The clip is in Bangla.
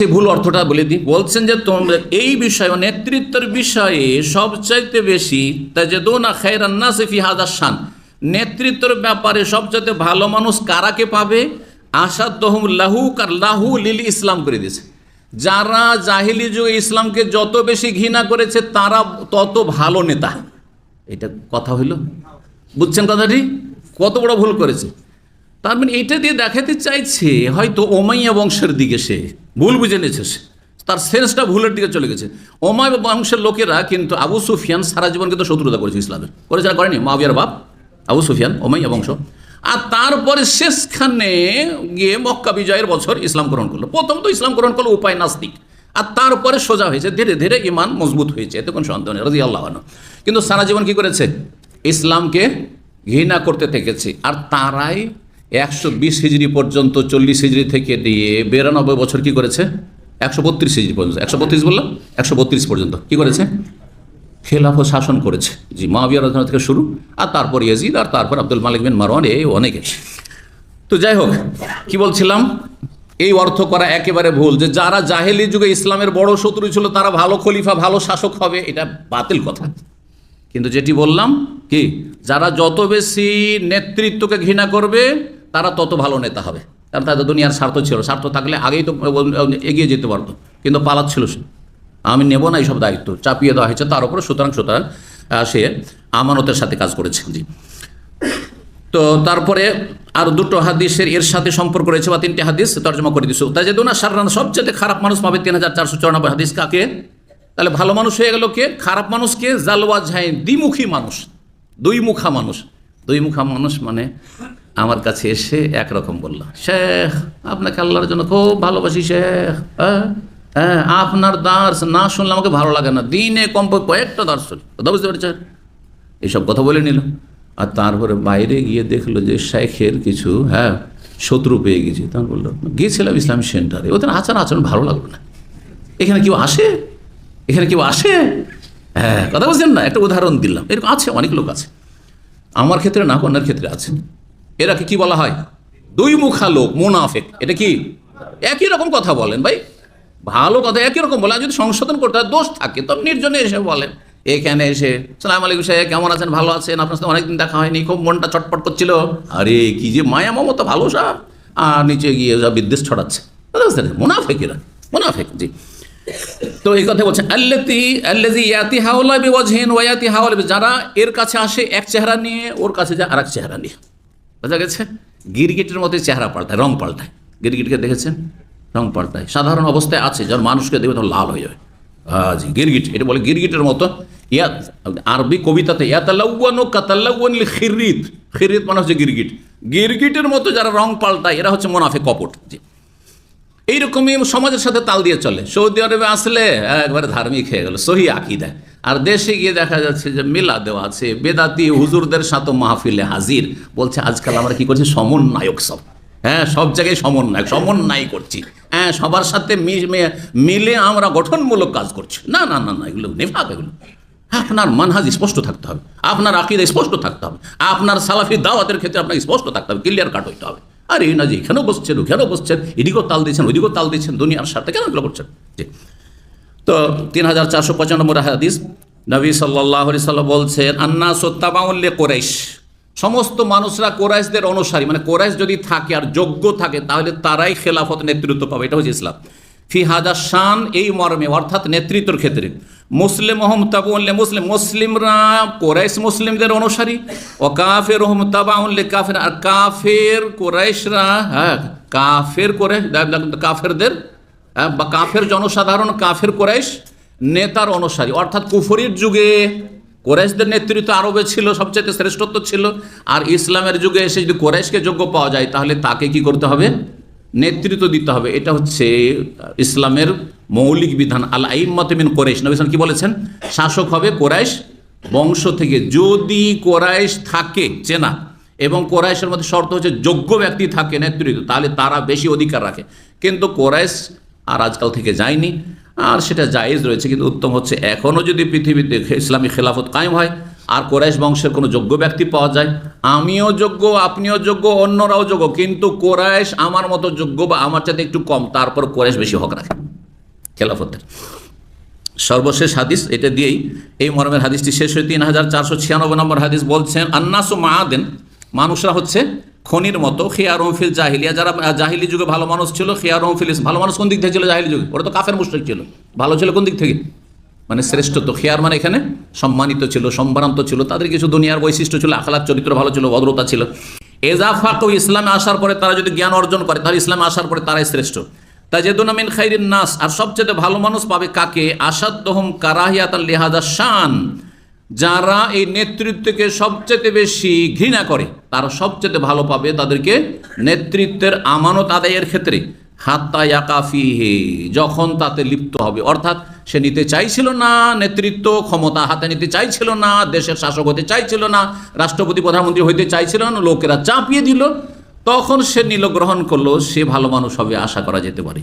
সেই ভুল অর্থটা বলে দিই, বলছেন যে তোমরা এই বিষয়ে, নেতৃত্বের বিষয়ে সবচাইতে বেশি তাজেদুনা খায়রান্না ফি হাদার শান। নেতৃত্বের ব্যাপারে সবচাইতে ভালো মানুষ কারাকে পাবে? আসাদ তহম লাহু কার লাহু লিলি ইসলাম করে দিয়েছে। যারা জাহিলি যুগে ইসলামকে যত বেশি ঘৃণা করেছে, তারা তত ভালো নেতা। এটা কথা হইল? বুঝছেন কথাটি? কত বড় ভুল করেছে। তার মানে এটা দিয়ে দেখাতে চাইছে, হয়তো ওমাইয়া বংশের দিকে সে। ভুল বুঝে নিয়েছে সে। তার সেন্সটা ভুলের দিকে চলে গেছে। ওমাইয়া বংশের লোকেরা কিন্তু আবু সুফিয়ান সারা জীবন কিন্তু শত্রুতা করেছে ইসলামের। করেছে না করেনি? মাবিয়ার বাপ, আবু সুফিয়ান ওমাইয়া বংশ আর তারপরে শেষখানে গিয়ে মক্কা বিজয়ের বছর ইসলাম গ্রহণ করল। প্রথম তো ইসলাম গ্রহণ করল উপায় নাস্তিক। আর তারপরে সোজা হয়েছে, ধীরে ধীরে ইমান মজবুত হয়েছে। এতে কোনো সন্দেহ নেই রাজি আল্লাহ কিন্তু সারা জীবন কি করেছে? ইসলামকে ঘৃণা করতে থেকেছে। আর তারাই একশো বিশ হিজড়ি পর্যন্ত চল্লিশ হিজড়ি থেকে নিয়ে বিরানব্বই বছর কি করেছে? একশো বত্রিশ হিজড়ি পর্যন্ত। একশো বত্রিশ বললাম? একশো বত্রিশ পর্যন্ত। কি করেছে? খেলাফ শাসন করেছে। জি মাবিয়া রাজনা থেকে শুরু। আর তারপর ইয়াজিদ, আর তারপর আব্দুল মালিক বিন মারওয়ান, এই অনেকে। তো যাই হোক, কি বলছিলাম? এই অর্থ করা একেবারে ভুল যে যারা জাহেলি যুগে ইসলামের বড় শত্রু ছিল, তারা ভালো খলিফা, ভালো শাসক হবে, এটা বাতিল কথা। কিন্তু যেটি বললাম, কি? যারা যত বেশি নেতৃত্বকে ঘৃণা করবে তারা তত ভালো নেতা হবে। কারণ তাদের দুনিয়ার স্বার্থ ছিল। স্বার্থ থাকলে আগেই তো এগিয়ে যেতে পারতো। কিন্তু পালাচ্ছিল সে। আমি নেব না এইসব দায়িত্ব। চাপিয়ে দেওয়া হয়েছে। তার উপরে সুতরাং সুতরাং সে আমানতের সাথে কাজ করেছে। জি। তো তারপরে আর দুটো হাদিসের এর সাথে সম্পর্ক রয়েছে বা তিনটি হাদিস তর্জমা করে দিচ্ছ তাই যে দোনা সারান সবচেয়ে খারাপ মানুষ পাবে তিন হাজার চারশো চৌরানব্বই হাদিস কাকে? তাহলে ভালো মানুষ হয়ে গেল কে? খারাপ মানুষকে জালওয়া ঝাই দ্বিমুখী মানুষ। দুই মুখা মানুষ। দুই মুখা মানুষ মানে আমার কাছে এসে একরকম বলল, শেখ, আপনাকে আল্লাহর জন্য খুব ভালোবাসি শেখ। হ্যাঁ হ্যাঁ আপনার দাস না শুনলে আমাকে ভালো লাগে না। দিনে কমপক্ষে কয়েকটা দাস শুনি। কথা বুঝতে পেরেছেন? এইসব কথা বলে নিল। আর তারপরে বাইরে গিয়ে দেখল যে শেখের কিছু হ্যাঁ শত্রু পেয়ে গেছে। তখন বলল, গিয়েছিলাম ইসলামিক সেন্টারে। ওদের আচরণ আচরণ ভালো লাগল না। এখানে কেউ আসে? এখানে কেউ আসে? হ্যাঁ কথা বলছেন না? একটা উদাহরণ দিলাম। এরকম আছে, অনেক লোক আছে। আমার ক্ষেত্রে না অন্যের ক্ষেত্রে আছে। এরাকে কি বলা হয়? দুই মুখা লোক, মুনাফেক। এটা কি? একই রকম কথা বলেন ভাই। ভালো কথা একই রকম বলে, আর যদি সংশোধন করতে হয়, দোষ থাকে, তো নির্জনে এসে বলেন। এখানে এসে, সালাম আলাইকুম সাহেব, কেমন আছেন? ভালো আছেন? আপনার সাথে অনেকদিন দেখা হয়নি, খুব মনটা চটপট করছিল। আরে, কি যে মায়া মমতা, ভালো সাহ আর নিচে গিয়ে যা বিদ্বেষ ছড়াচ্ছে। বুঝতে পারছেন? মুনাফেকেরা, মুনাফেক, জি। তো এই কথা বলছেন, আল্লাতি, আল্লাজি ইয়াতি হাওলা বিওয়াজহিন ওয়া ইয়াতি হাওলা যারা এর কাছে আসে এক চেহারা নিয়ে, ওর কাছে যায় আরেক চেহারা নিয়ে। বোঝা গেছে? গিরগিটের মতো চেহারা পাল্টায়, রং পাল্টায়। গিরগিটকে দেখেছেন? রং পাল্টায়। সাধারণ অবস্থায় আছে যার মানুষকে দেখবে তখন লাল হয়ে যাবে। জি গিরগিট, এটা বলে গিরগিটের মতো। ইয়া, আরবি কবিতাতে ইয়াতাল্লাউয়ানু কাতাল্লাউয়ান লি খিরিত খিরিত মানে হচ্ছে গিরগিট। গিরগিটের মতো যারা রং পাল্টায়, এরা হচ্ছে মোনাফে কপট জি। এইরকমই সমাজের সাথে তাল দিয়ে চলে। সৌদি আরবে আসলে, একবারে ধার্মিক হয়ে গেল। সহি আকিদা। আর দেশে গিয়ে দেখা যাচ্ছে যে মেলা দেওয়া আছে, বেদাতি হুজুরদের সাথে মাহফিলে হাজির। বলছে, আজকাল আমরা কি করছি? সমন্বয়ক সব। হ্যাঁ সব জায়গায় সমন্বয়ক, সমন্বয় করছি। হ্যাঁ সবার সাথে মিলে আমরা গঠনমূলক কাজ করছি। না না না না, এগুলো নেফাক, এগুলো। আপনার মানহাজ স্পষ্ট থাকতে হবে। আপনার আকিদা স্পষ্ট থাকতে হবে। আপনার সালাফি দাওয়াতের ক্ষেত্রে আপনাকে স্পষ্ট থাকতে হবে ক্লিয়ার কাট হইতে হবে। আর এই না যে এখানেও বসছেন, ওখানেও বসছেন, এদিকেও তাল দিচ্ছেন ওইদিকেও তাল দিচ্ছেন দুনিয়ার সাথে কেন এগুলো করছেন? তো তিন হাজার চারশো পঁচানব্বই হাদিস। নবী সাল্লাহ সাল্লাম বলছেন আন্না সত্তাবাউল্লে কোরাইশ। সমস্ত মানুষরা কোরাইশদের অনুসারী মানে কোরাইশ যদি থাকে আর যোগ্য থাকে, তাহলে তারাই খেলাফত নেতৃত্ব পাবে। এটা হচ্ছে ইসলাম। ফি হাজার শান, এই মর্মে, অর্থাৎ নেতৃত্বর ক্ষেত্রে। মুসলিম তাবাউল্লে মুসলিম, মুসলিমরা কোরাইশ মুসলিমদের অনুসারী। ও কাফের তাবাউল্লে কাফের, আর কাফের কোরাইশরা হ্যাঁ কাফের করে কাফেরদের বা কাফের জনসাধারণ, কাফের কোরাইশ নেতার অনুসারী। অর্থাৎ কুফরির যুগে কোরাইশদের নেতৃত্ব আরবে ছিল সবচেয়ে শ্রেষ্ঠত্ব ছিল। আর ইসলামের যুগে এসে যদি কোরাইশকে যোগ্য পাওয়া যায়, তাহলে তাকে কি করতে হবে? নেতৃত্ব দিতে হবে। এটা হচ্ছে ইসলামের মৌলিক বিধান। আল আইম্মাতমিন কোরাইশ। নবী ইসলাম কি বলেছেন? শাসক হবে কোরাইশ বংশ থেকে। যদি কোরাইশ থাকে, চেনা, এবং কোরাইশের মধ্যে শর্ত হচ্ছে যোগ্য ব্যক্তি থাকে নেতৃত্ব, তাহলে তারা বেশি অধিকার রাখে। কিন্তু কোরাইশ আর আজকাল থেকে যায়নি। আর সেটা জায়েজ রয়েছে, কিন্তু উত্তম হচ্ছে এখনও যদি পৃথিবীতে ইসলামী খেলাফত কায়েম হয়, আর কোরাইশ বংশের কোনো যোগ্য ব্যক্তি পাওয়া যায়। আমিও যোগ্য, আপনিও যোগ্য, অন্যরাও যোগ্য, কিন্তু কোরাইশ আমার মতো যোগ্য বা আমার চাইতে একটু কম, তারপর কোরাইশ বেশি হক রাখে খেলাফতের। সর্বশেষ হাদিস, এটা দিয়েই এই মর্মের হাদিসটি শেষ হয়ে তিন হাজার চারশো ছিয়ানব্বই নম্বর হাদিস বলছেন, আন্নাসু মাহাদেন মানুষরা হচ্ছে খনির মতো খেয়ার ফিল জাহিলিয়া। যারা জাহিলি যুগে ভালো মানুষ ছিল খেয়ার ফিল ভালো মানুষ কোন দিক থেকে ছিল জাহিলি যুগে? ওরা তো কাফের, মুশ্রিক ছিল। ভালো ছিল কোন দিক থেকে? মানে শ্রেষ্ঠ তো খেয়ার মানে এখানে সম্মানিত ছিল, সম্ভ্রান্ত ছিল। তাদের কিছু দুনিয়ার বৈশিষ্ট্য ছিল আখলার চরিত্র ভালো ছিল, ভদ্রতা ছিল। এজাফা কেউ ইসলামে আসার পরে তারা যদি জ্ঞান অর্জন করে, তাহলে ইসলামে আসার পরে তারাই শ্রেষ্ঠ। তাজেদুনা মিন খাইরিন নাস। আর সবচেয়ে ভালো মানুষ পাবে কাকে? আসাদ্দহম কারাহিয়াত লিহাদা শান। যারা এই নেতৃত্বকে সবচেয়ে বেশি ঘৃণা করে, তারা সবচেয়ে ভালো পাবে তাদেরকে নেতৃত্বের আমানত আদায়ের ক্ষেত্রে। হাত্তা ইয়াকাফি হে যখন তাতে লিপ্ত হবে। অর্থাৎ সে নিতে চাইছিল না নেতৃত্ব, ক্ষমতা হাতে নিতে চাইছিল না, দেশের শাসক হতে চাইছিল না, রাষ্ট্রপতি, প্রধানমন্ত্রী হইতে চাইছিল না, লোকেরা চাপিয়ে দিল। তখন সে নিল, গ্রহণ করল, সে ভালো মানুষ হবে, আশা করা যেতে পারে।